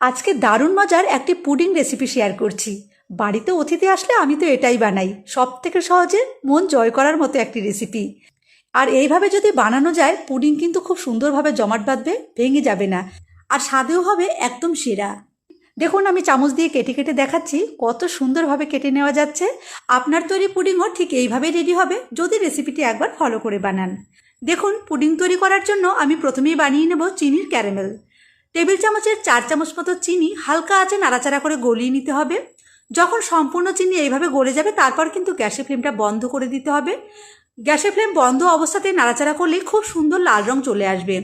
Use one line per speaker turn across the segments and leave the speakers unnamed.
আজকে দারুণ মজার একটি পুডিং রেসিপি শেয়ার করছি। বাড়িতে অতিথি আসলে আমি তো এটাই বানাই। সব থেকে সহজে মন জয় করার মতো একটি রেসিপি আর এইভাবে যদি বানানো যায়, পুডিং কিন্তু খুব সুন্দরভাবে জমাট বাঁধবে, ভেঙে যাবে না। আর স্বাদেও হবে একদম সেরা। দেখুন, আমি চামচ দিয়ে কেটে কেটে দেখাচ্ছি, কত সুন্দরভাবে কেটে নেওয়া যাচ্ছে। আপনার তৈরি পুডিংও ঠিক এইভাবেই রেডি হবে, যদি রেসিপিটি একবার ফলো করে বানান। দেখুন, পুডিং তৈরি করার জন্য আমি প্রথমেই বানিয়ে নেব চিনির ক্যারামেল টেবিল চামচের চার চামচ মতো চিনি হালকা আঁচে নাড়াচাড়া করে গলিয়ে নিতে হবে। যখন সম্পূর্ণ চিনি এইভাবে গলে যাবে, তারপর কিন্তু গ্যাসের ফ্লেমটা বন্ধ করে দিতে হবে। গ্যাসের ফ্লেম বন্ধ অবস্থাতে নাড়াচাড়া করলে খুব সুন্দর লাল রং চলে আসবে।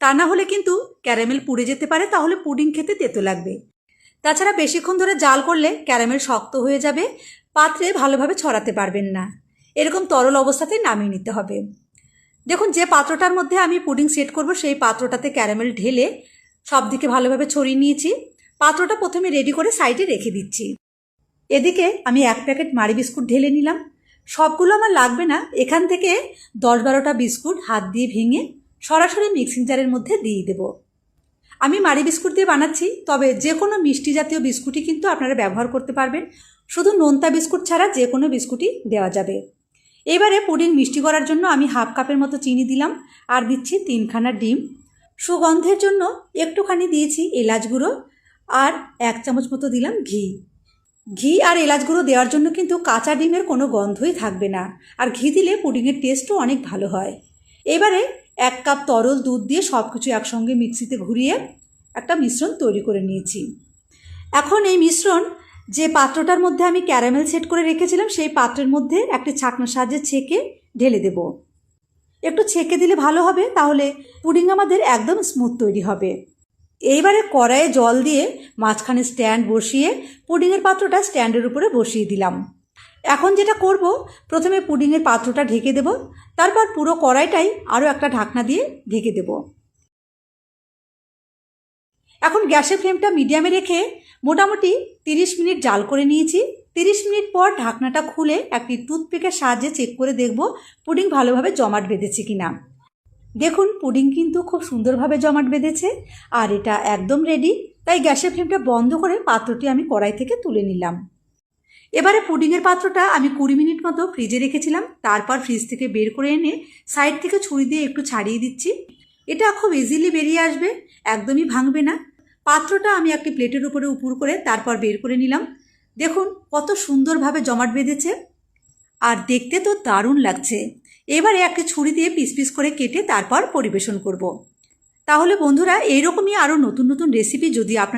তা না হলে কিন্তু ক্যারামেল পুড়ে যেতে পারে, তাহলে পুডিং খেতে তেতো লাগবে। তাছাড়া বেশিক্ষণ ধরে জাল করলে ক্যারামেল শক্ত হয়ে যাবে, পাত্রে ভালোভাবে ছড়াতে পারবেন না। এরকম তরল অবস্থাতেই নামিয়ে নিতে হবে। দেখুন, যে পাত্রটার মধ্যে আমি পুডিং সেট করব, সেই পাত্রটাতে ক্যারামেল ঢেলে সব দিকে ভালোভাবে ছড়িয়ে নিয়েছি। পাত্রটা প্রথমে রেডি করে সাইডে রেখে দিচ্ছি। এদিকে আমি এক প্যাকেট মারি বিস্কুট ঢেলে নিলাম। সবগুলো আমার লাগবে না। এখান থেকে দশ বারোটা বিস্কুট হাত দিয়ে ভেঙে সরাসরি মিক্সিং জারের মধ্যে দিয়ে দেব। আমি মারি বিস্কুট দিয়ে বানাচ্ছি, তবে যে কোনো মিষ্টি জাতীয় বিস্কুটই কিন্তু আপনারা ব্যবহার করতে পারবেন। শুধু নোনতা বিস্কুট ছাড়া যে কোনো বিস্কুটই দেওয়া যাবে। এবারে পুডিং মিষ্টি করার জন্য আমি হাফ কাপের মতো চিনি দিলাম, আর দিচ্ছি তিনখানা ডিম। সুগন্ধের জন্য একটুখানি দিয়েছি এলাচ গুঁড়ো আর এক চামচ মতো দিলাম ঘি। ঘি আর এলাচ গুঁড়ো দেওয়ার জন্য কিন্তু কাঁচা ডিমের কোনো গন্ধই থাকবে না। আর ঘি দিলে পুডিংয়ের টেস্টও অনেক ভালো হয়। এবারে এক কাপ তরল দুধ দিয়ে সব কিছু একসঙ্গে মিক্সিতে ঘুরিয়ে একটা মিশ্রণ তৈরি করে নিয়েছি। এখন এই মিশ্রণ যে পাত্রটার মধ্যে আমি ক্যারামেল সেট করে রেখেছিলাম, সেই পাত্রের মধ্যে একটি ছাকনার সাহায্যে ছেঁকে ঢেলে দেব। একটু ছেঁকে দিলে ভালো হবে, তাহলে পুডিং আমাদের একদম স্মুথ তৈরি হবে। এইবারে কড়াইয়ে জল দিয়ে মাঝখানে স্ট্যান্ড বসিয়ে পুডিংয়ের পাত্রটা স্ট্যান্ডের উপরে বসিয়ে দিলাম। এখন যেটা করব, প্রথমে পুডিংয়ের পাত্রটা ঢেকে দেব, তারপর পুরো কড়াইটাই আরও একটা ঢাকনা দিয়ে ঢেকে দেব। এখন গ্যাসের ফ্লেমটা মিডিয়ামে রেখে মোটামুটি তিরিশ মিনিট জাল করে নিয়েছি। তিরিশ মিনিট পর ঢাকনাটা খুলে একটি টুথপিকের সাহায্যে চেক করে দেখব পুডিং ভালোভাবে জমাট বেঁধেছে কিনা। দেখুন, পুডিং কিন্তু খুব সুন্দরভাবে জমাট বেঁধেছে আর এটা একদম রেডি তাই গ্যাসের ফ্লেমটা বন্ধ করে পাত্রটি আমি কড়াই থেকে তুলে নিলাম। এবারে পুডিংয়ের পাত্রটা আমি কুড়ি মিনিট মতো ফ্রিজে রেখেছিলাম, তারপর ফ্রিজ থেকে বের করে এনে সাইড থেকে ছুরি দিয়ে একটু ছাড়িয়ে দিচ্ছি। এটা খুব ইজিলি বেরিয়ে আসবে, একদমই ভাঙবে না। পাত্রটা আমি একটি প্লেটের উপরে উপুর করে তারপর বের করে নিলাম। দেখুন, কত সুন্দরভাবে জমাট বেঁধেছে আর দেখতে তো দারুণ লাগছে এবারে একটা ছুরি দিয়ে পিস পিস করে কেটে তারপর পরিবেশন করব। তাহলে বন্ধুরা, এইরকমই আরও নতুন নতুন রেসিপি যদি আপনার